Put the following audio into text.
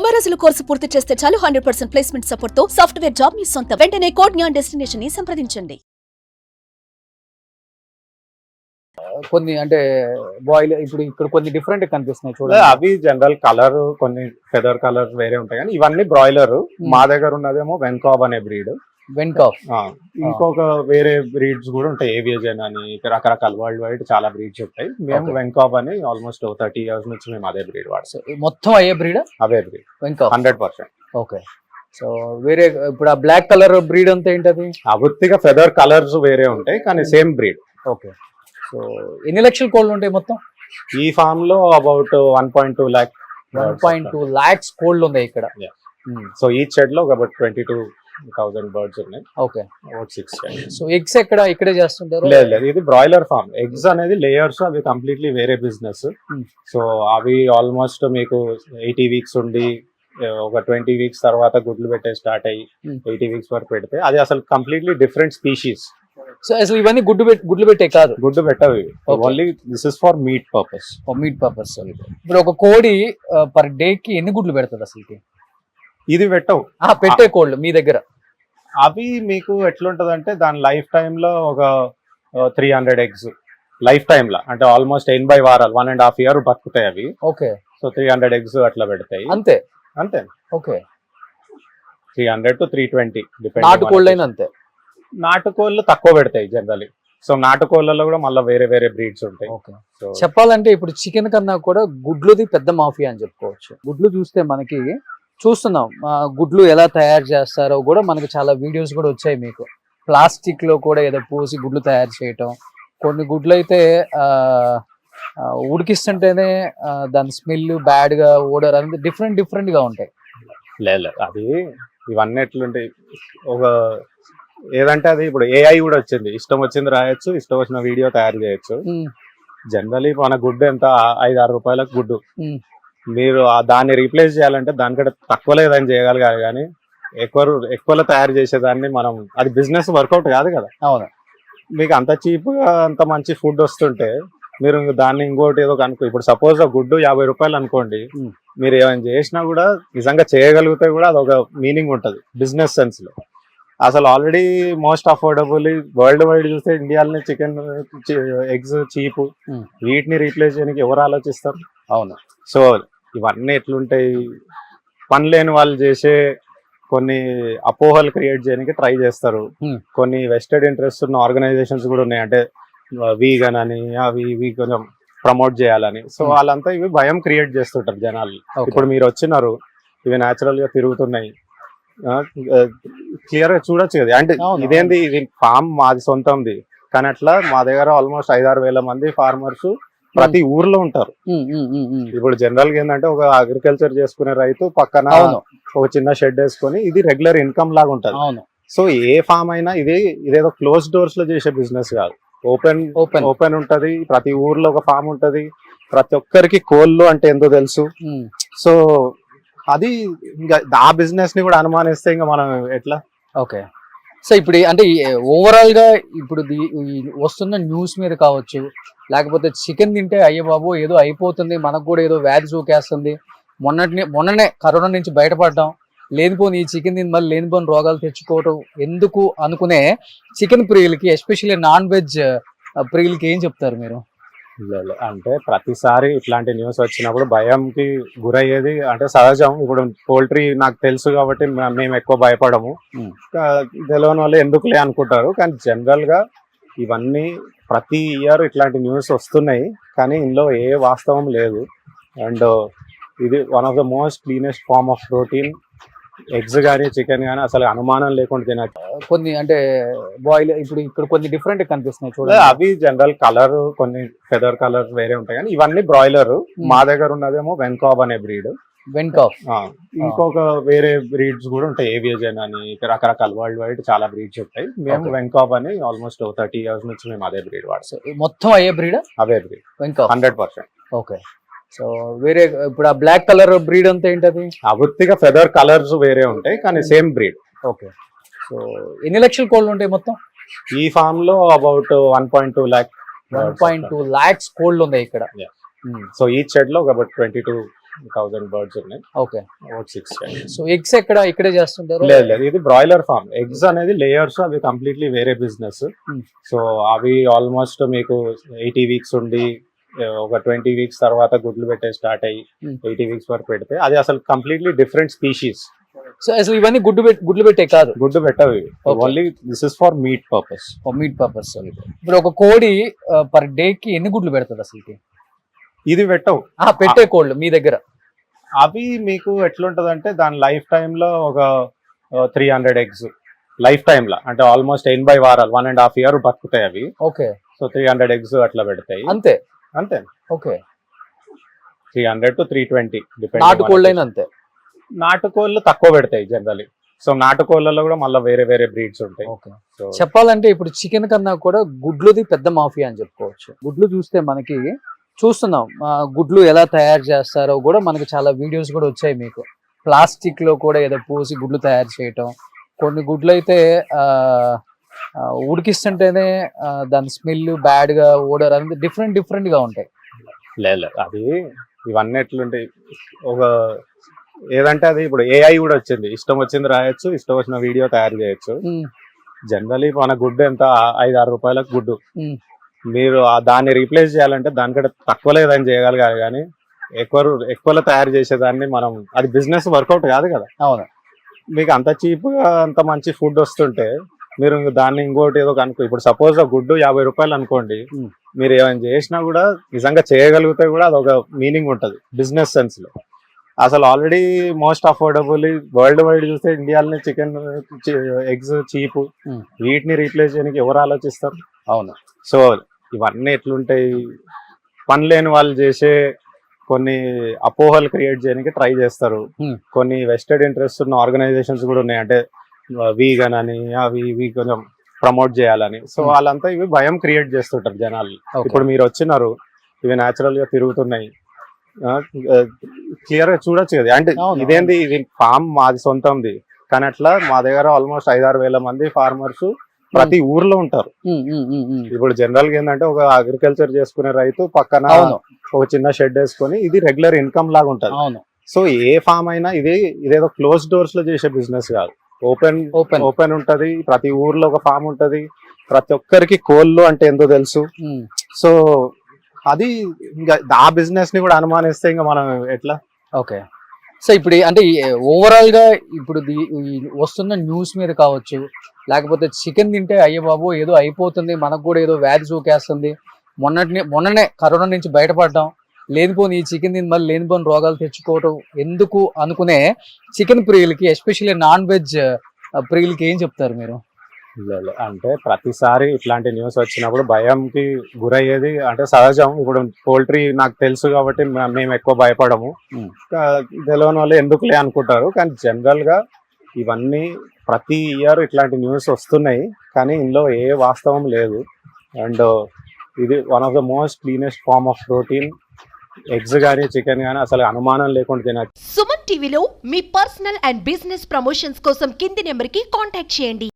తొంభై రోజుల కోర్సు పూర్తి చేస్తే చాలు హండ్రెడ్ పర్సెంట్ ప్లేస్మెంట్ సపోర్ట్తో సాఫ్ట్వేర్ జాబ్ మీ సొంతం. వెంటనే కోడ్ జ్ఞాన్ డెస్టినేషన్ని సంప్రదించండి కొన్ని అంటే బాయిల్ ఇప్పుడు ఇక్కడ కొన్ని డిఫరెంట్ కనిపిస్తున్నాయి చూడండి. అవి జనరల్ కలర్ కొన్ని ఫెదర్ కలర్ వేరే ఉంటాయి కానీ ఇవన్నీ బ్రాయిలర్. మా దగ్గర ఉన్నదేమో వెన్కాబ్ అనే బ్రీడ్. వెన్కాఫ్ ఇంకొక వేరే బ్రీడ్స్ కూడా ఉంటాయి. ఏవియజన్ అని రకరకాల వరల్డ్ వైడ్ చాలా బ్రీడ్స్ ఉంటాయి. మేము. వెన్కాబ్ అని ఆల్మోస్ట్ థర్టీ ఇయర్స్ నుంచి మేము అదే బ్రీడ్ వాడతాం. మొత్తం అయ్యే బ్రీడ్ అవే breed Vencobb hundred percent okay. So వేరే ఇప్పుడు ఆ బ్లాక్ కలర్ బ్రీడ్ అంతా ఏంటది? ఆ వృత్తిగా ఫెదర్ కలర్స్ వేరే ఉంటాయి కానీ సేమ్ బ్రీడ్ ఓకే సో ఎన్ని లక్షల కోళ్ళు ఉంటాయి మొత్తం? ఈ ఫామ్లో about one point two lakh one point two lakhs కోళ్ళు ఉన్నాయి ఇక్కడ. సో ఈ షెడ్లో about twenty two thousand birds ఉన్నాయి. ఓకే. సిక్స్ సో ఎగ్స్ ఎక్కడ ఇక్కడే చేస్తుంటారు? లేదు లేదు. ఇది బ్రాయిలర్ ఫార్మ్ ఎగ్స్ అనేది లేయర్స్ అవి కంప్లీట్లీ వేరే బిజినెస్ Hmm. సో అవి ఆల్మోస్ట్ మీకు ఎయిటీ వీక్స్ ఉండి ఒక ట్వంటీ వీక్స్ తర్వాత గుడ్లు పెట్టే స్టార్ట్ అయ్యి Hmm. ఎయిటీ వీక్స్ వరకు పెడితే అది అసలు కంప్లీట్లీ డిఫరెంట్ స్పీషీస్ సో అసలు ఇవన్నీ గుడ్డు గుడ్లు పెట్టే కాదు? గుడ్డు పెట్టవి. Only this is for meat purpose meat purpose ఇప్పుడు ఒక కోడి పర్ డే కి ఎన్ని గుడ్లు పెడుతుంది అసలుకి? ఇది పెట్టవు. పెట్టే కోళ్ళు మీ దగ్గర. అవి మీకు ఎట్లుంటది అంటే దాని లైఫ్ టైమ్లో ఒక త్రీ హండ్రెడ్ ఎగ్స్ లైఫ్ టైమ్లో. అంటే ఆల్మోస్ట్ ఎనభై వారాలు వన్ అండ్ హాఫ్ ఇయర్ బతుకుతాయి అవి. Okay. So three hundred eggs అట్లా పెడతాయి. అంతే? అంతే. Okay. Three hundred to three twenty నాటు కోళ్ళు అయినా అంతే? నాటుకోళ్ళు తక్కువ పెడతాయి జనరలీ సో నాటుకోళ్ళలో కూడా మళ్ళీ వేరే వేరే బ్రీడ్స్ ఉంటాయి. చెప్పాలంటే ఇప్పుడు చికెన్ కన్నా కూడా గుడ్లుది పెద్ద మాఫియా అని చెప్పుకోవచ్చు. గుడ్లు చూస్తే మనకి చూస్తున్నాం. గుడ్లు ఎలా తయారు చేస్తారో కూడా మనకి చాలా వీడియోస్ కూడా వచ్చాయి మీకు. ప్లాస్టిక్లో కూడా ఏదో పోసి గుడ్లు తయారు చేయటం. కొన్ని గుడ్లు అయితే ఉడికిస్తుంటేనే దాని స్మెల్ బ్యాడ్గా ఓడర్ అనేది డిఫరెంట్ డిఫరెంట్గా ఉంటాయి. లేదు అది ఇవన్నీ ఎట్లుంటాయి? ఒక ఏదంటే అది ఇప్పుడు ఏఐ కూడా వచ్చింది. ఇష్టం వచ్చింది రాయొచ్చు ఇష్టం వచ్చిన వీడియో తయారు చేయొచ్చు. జనరలీ మన గుడ్డు ఎంత? ఐదు ఆరు రూపాయలకు గుడ్డు. మీరు ఆ దాన్ని రీప్లేస్ చేయాలంటే దానికంటే తక్కువ లేదని చేయగలగాలి కానీ ఎక్కువ ఎక్కువలో తయారు చేసేదాన్ని మనం అది బిజినెస్ వర్కౌట్ కాదు కదా. అవును. మీకు అంత చీప్గా అంత మంచి ఫుడ్ వస్తుంటే మీరు దాన్ని ఇంకోటి ఏదో అనుకో ఇప్పుడు సపోజ్ ఆ గుడ్డు యాభై రూపాయలు అనుకోండి. మీరు ఏమైనా చేసినా కూడా నిజంగా చేయగలిగితే కూడా అది ఒక మీనింగ్ ఉంటది బిజినెస్ సెన్స్లో. అసలు already most affordable world wide చూస్తే ఇండియాలోనే చికెన్ ఎగ్స్ చీప్. వీటిని రీప్లేస్ చేయడానికి ఎవరు ఆలోచిస్తారు? అవును. సో ఇవన్నీ ఎట్లుంటాయి? పని లేని వాళ్ళు చేసే కొన్ని అపోహలు క్రియేట్ చేయడానికి ట్రై చేస్తారు. కొన్ని వెస్టెడ్ ఇంట్రెస్ట్ ఉన్న ఆర్గనైజేషన్స్ కూడా ఉన్నాయి. అంటే వీగన్ అని అవి ఇవి కొంచెం ప్రమోట్ చేయాలని. సో. వాళ్ళంతా ఇవి భయం క్రియేట్ చేస్తుంటారు జనాలు. ఇప్పుడు మీరు వచ్చినారు ఇవి న్యాచురల్గా తిరుగుతున్నాయి. క్లియర్గా చూడొచ్చు కదా. అంటే ఇదేంది? ఇది ఫామ్ మాది సొంతంది. కానీ అట్లా మా దగ్గర ఆల్మోస్ట్ ఐదారు వేల మంది ఫార్మర్స్ ప్రతి ఊర్లో ఉంటారు. ఇప్పుడు జనరల్గా ఏంటంటే ఒక అగ్రికల్చర్ చేసుకునే రైతు పక్కన ఒక చిన్న షెడ్ వేసుకొని ఇది రెగ్యులర్ ఇన్కమ్ లాగా ఉంటది. సో ఏ ఫామ్ అయినా ఇది ఇదేదో క్లోజ్ డోర్స్లో చేసే బిజినెస్ కాదు. ఓపెన్ ఓపెన్ ఓపెన్ ఉంటది ప్రతి ఊర్లో ఒక ఫామ్ ఉంటది ప్రతి ఒక్కరికి కోళ్ళు అంటే ఎంతో తెలుసు. సో అది ఇంకా ఆ బిజినెస్ని కూడా అనుమానిస్తే ఇంకా మనం ఎట్లా? ఓకే. సో ఇప్పుడు అంటే ఓవరాల్గా ఇప్పుడు వస్తున్న న్యూస్ మీద కావచ్చు లేకపోతే చికెన్ తింటే అయ్యే బాబు ఏదో అయిపోతుంది మనకు కూడా ఏదో వ్యాధి సోకేస్తుంది మొన్నటి మొన్ననే కరోనా నుంచి బయటపడడం. లేనిపోని ఈ చికెన్ తిని మళ్ళీ లేనిపోని రోగాలు తెచ్చుకోవటం ఎందుకు అనుకునే చికెన్ ప్రియులకి ఎస్పెషల్లీ నాన్ వెజ్ ప్రియులకి ఏం చెప్తారు మీరు? లేదు, అంటే ప్రతిసారి ఇట్లాంటి న్యూస్ వచ్చినప్పుడు భయంకి గురయ్యేది అంటే సహజం. ఇప్పుడు పోల్ట్రీ నాకు తెలుసు కాబట్టి మేము ఎక్కువ భయపడము. తెలియని వాళ్ళు ఎందుకులే అనుకుంటారు. కానీ జనరల్గా ఇవన్నీ ప్రతి ఇయర్ ఇట్లాంటి న్యూస్ వస్తున్నాయి. కానీ ఇందులో ఏ వాస్తవం లేదు. అండ్ ఇది one of the most cleanest farm of protein eggs కానీ చికెన్ కానీ అసలు అనుమానం లేకుండా తినచ్చు. కొన్ని అంటే బాయిల్ ఇప్పుడు ఇక్కడ కొన్ని డిఫరెంట్ కనిపిస్తున్నాయి చూడండి. అవి జనరల్ కలర్ కొన్ని ఫెదర్ కలర్ వేరే ఉంటాయి. కానీ ఇవన్నీ బ్రాయిలర్ మా దగ్గర ఉన్నదేమో వెన్కాబ్ అనే బ్రీడ్ వెన్కాఫ్ ఇంకొక వేరే బ్రీడ్స్ కూడా ఉంటాయి. ఏవియజన్ అని రకరకాల వరల్డ్ వైడ్ చాలా బ్రీడ్స్ ఉంటాయి. మేము. వెన్కాబ్ అని ఆల్మోస్ట్ థర్టీ ఇయర్స్ నుంచి మేము అదే బ్రీడ్ వాడతాం. మొత్తం అయ్యే బ్రీడ్ అవే breed Vencobb hundred percent okay so వేరే ఇప్పుడు ఆ బ్లాక్ కలర్ బ్రీడ్ అంతా ఏంటది? ఆ వృత్తిగా ఫెదర్ కలర్స్ వేరే ఉంటాయి కానీ సేమ్ బ్రీడ్ ఓకే. సో ఎన్ని లక్షల కోళ్ళు ఉంటాయి మొత్తం? ఈ ఫామ్లో about one point two lakh one point two lakhs కోళ్ళు ఉన్నాయి ఇక్కడ. సో ఈ షెడ్లో about twenty two thousand birds ఉన్నాయి ఓకే సిక్స్ సో ఎగ్స్ ఎక్కడ ఇక్కడే చేస్తుంటారు? లేదు లేదు. ఇది బ్రాయిలర్ ఫార్మ్ ఎగ్స్ అనేది లేయర్స్ అవి కంప్లీట్లీ వేరే బిజినెస్ Hmm. సో అవి ఆల్మోస్ట్ మీకు ఎయిటీ వీక్స్ ఉండి ఒక ట్వంటీ వీక్స్ తర్వాత గుడ్లు పెట్టే స్టార్ట్ అయ్యి Hmm. ఎయిటీ వీక్స్ వరకు పెడితే అది అసలు కంప్లీట్లీ డిఫరెంట్ స్పీషీస్. సో అసలు ఇవన్నీ గుడ్డు పెట్టి గుడ్లు పెట్టే కాదు? గుడ్డు పెట్టవి. Only this is for meat purpose meat purpose ఇప్పుడు ఒక కోడి పర్ డే కి ఎన్ని గుడ్లు పెడుతుంది అసలుకి? ఇది పెట్టవు. పెట్టే కోళ్ళు మీ దగ్గర? అవి మీకు ఎట్లుంటది అంటే దాని లైఫ్ టైమ్లో ఒక త్రీ హండ్రెడ్ ఎగ్స్ లైఫ్ టైమ్లో అంటే ఆల్మోస్ట్ ఎనభై వారాలు వన్ అండ్ హాఫ్ ఇయర్ బతుకుతాయి అవి. Okay. So three hundred eggs అట్లా పెడతాయి. అంతే. అంతే. Okay. Three hundred to three twenty నాటు కోళ్ళు అయినా అంతే. నాటుకోళ్ళు తక్కువ పెడతాయి జనరలీ సో నాటుకోళ్ళలో కూడా మళ్ళీ వేరే వేరే బ్రీడ్స్ ఉంటాయి. ఓకే. చెప్పాలంటే ఇప్పుడు చికెన్ కన్నా కూడా గుడ్లుది పెద్ద మాఫియా అని చెప్పుకోవచ్చు. గుడ్లు చూస్తే మనకి చూస్తున్నాం గుడ్లు ఎలా తయారు చేస్తారో కూడా మనకి చాలా వీడియోస్ కూడా వచ్చాయి మీకు. ప్లాస్టిక్లో కూడా ఏదో పోసి గుడ్లు తయారు చేయటం. కొన్ని గుడ్లు అయితే ఉడికిస్తుంటేనే దాని స్మెల్ బ్యాడ్గా ఓడర్. అనేది డిఫరెంట్ డిఫరెంట్గా ఉంటాయి లేదు. అది ఇవన్నీ ఎట్లుంటాయి? ఒక ఏదంటే అది ఇప్పుడు ఏఐ కూడా వచ్చింది. ఇష్టం వచ్చింది రాయొచ్చు ఇష్టం వచ్చిన వీడియో తయారు చేయొచ్చు. జనరలీ మన గుడ్డు ఎంత? ఐదు ఆరు రూపాయలకు గుడ్డు. మీరు దాన్ని రీప్లేస్ చేయాలంటే దానికంటే తక్కువ లేదని చేయగలగాలి కానీ ఎక్కువ ఎక్కువలో తయారు చేసేదాన్ని మనం అది బిజినెస్ వర్కౌట్ కాదు కదా? అవును. మీకు అంత చీప్గా అంత మంచి ఫుడ్ వస్తుంటే మీరు దాన్ని ఇంకోటి ఏదో కనుక్కో ఇప్పుడు సపోజ్ ఆ గుడ్డు యాభై రూపాయలు అనుకోండి. మీరు ఏమైనా చేసినా కూడా నిజంగా చేయగలిగితే కూడా అదొక మీనింగ్ ఉంటది బిజినెస్ సెన్స్లో అసలు already most affordable world wide చూస్తే ఇండియాలోనే చికెన్ ఎగ్స్ చీప్. వీటిని రీప్లేస్ చేయడానికి ఎవరు ఆలోచిస్తారు? అవును. సో ఇవన్నీ ఎట్లుంటాయి? పని లేని వాళ్ళు చేసే కొన్ని అపోహలు క్రియేట్ చేయడానికి ట్రై చేస్తారు. కొన్ని వెస్టెడ్ ఇంట్రెస్ట్ ఉన్న ఆర్గనైజేషన్స్ కూడా ఉన్నాయి. అంటే వీగన్ అని అవి ఇవి కొంచెం ప్రమోట్ చేయాలని. So Hmm. వాళ్ళంతా ఇవి భయం క్రియేట్ చేస్తుంటారు జనాలు. ఇప్పుడు మీరు వచ్చినారు ఇవి న్యాచురల్గా తిరుగుతున్నాయి. క్లియర్గా చూడొచ్చు కదా. అంటే ఇదేంది? ఇది ఫామ్ మాది సొంతంది. కానీ అట్లా మా దగ్గర ఆల్మోస్ట్ ఐదారు వేల మంది ఫార్మర్స్ ప్రతి ఊర్లో ఉంటారు. ఉమ్. ఇప్పుడు జనరల్గా ఏంటంటే ఒక అగ్రికల్చర్ చేసుకునే రైతు పక్కన ఒక చిన్న షెడ్ వేసుకొని ఇది రెగ్యులర్ ఇన్కమ్ లాగా ఉంటది. సో ఏ ఫామ్ అయినా ఇది ఇదేదో క్లోజ్ డోర్స్లో చేసే బిజినెస్ కాదు. Open open. ఓపెన్ ఉంటది ప్రతి ఊర్లో ఒక ఫామ్ ఉంటది ప్రతి ఒక్కరికి కోళ్ళు అంటే ఎంతో తెలుసు. సో అది ఇంకా ఆ బిజినెస్ని కూడా అనుమానిస్తే ఇంకా మనం ఎట్లా? ఓకే. సో ఇప్పుడు అంటే ఓవరాల్గా ఇప్పుడు వస్తున్న న్యూస్ మీద కావచ్చు లేకపోతే చికెన్ తింటే అయ్యే బాబు ఏదో అయిపోతుంది మనకు కూడా ఏదో వ్యాధి సోకేస్తుంది మొన్నటి మొన్ననే కరోనా నుంచి బయటపడడం. లేనిపోని ఈ చికెన్ తిని మళ్ళీ లేనిపోని రోగాలు తెచ్చుకోవటం ఎందుకు అనుకునే చికెన్ ప్రియులకి ఎస్పెషల్లీ నాన్ వెజ్ ప్రియులకి ఏం చెప్తారు మీరు? అంటే ప్రతిసారి ఇట్లాంటి న్యూస్ వచ్చినప్పుడు భయంకి గురయ్యేది అంటే సహజం. ఇప్పుడు పోల్ట్రీ నాకు తెలుసు కాబట్టి మేము ఎక్కువ భయపడము. తెలియని వాళ్ళు ఎందుకులే అనుకుంటారు. కానీ జనరల్గా ఇవన్నీ ప్రతి ఇయర్ ఇట్లాంటి న్యూస్ వస్తున్నాయి. కానీ ఇందులో ఏ వాస్తవం లేదు. అండ్ ఇది one of the most cleanest farm of protein eggs కానీ చికెన్ కానీ అసలు అనుమానం లేకుండా తినాలి సుమన్ టీవీలో మీ పర్సనల్ అండ్ బిజినెస్ ప్రమోషన్స్ కోసం కింది నెంబర్కి కాంటాక్ట్ చేయండి.